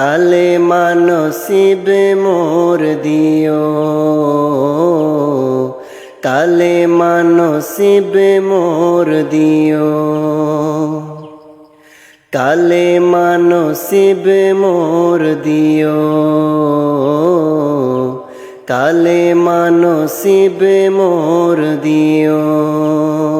কালে মানসিব মোর দিও। কালে মানসিব মোর দিও। কালে মানসিব মোর দিও। কালে মানসিব মোর দিও।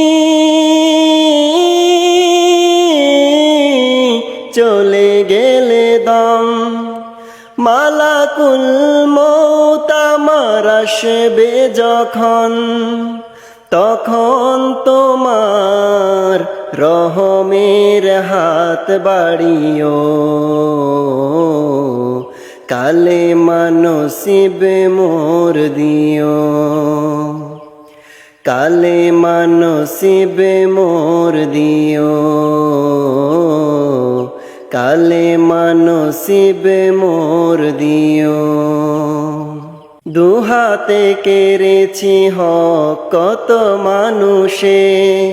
গেলে দম। মালাকুল মৌত আমার আসবে যখন, তখন তোমার রহমের হাত বাড়িও। কালে মানসিব মোর দিও। কালে মানসিব মোর দিও। কালে মানসিব মোর দিও। দুহাতে কেড়েছি হক কত মানুষের।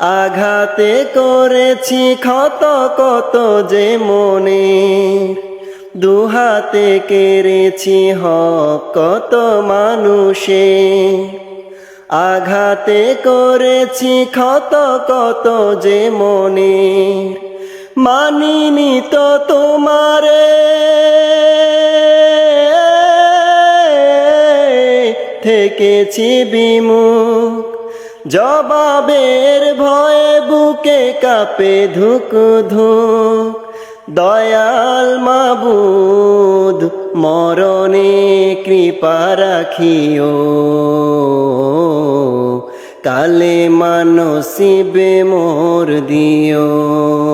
আঘাতে করেছি ক্ষত কত যে মনে দুহাতে কেড়েছি হক কত মানুষের। আঘাতে করেছি ক্ষত কত যে মনে মানিনি তো তোমারে। থেকেছি বিমুখ। জবাবের ভয়ে বুকে কাপে ধুক ধুক। দয়াল মাবুদ, মরণে কৃপা রাখিও। কালে মানসিবে মোর দিও।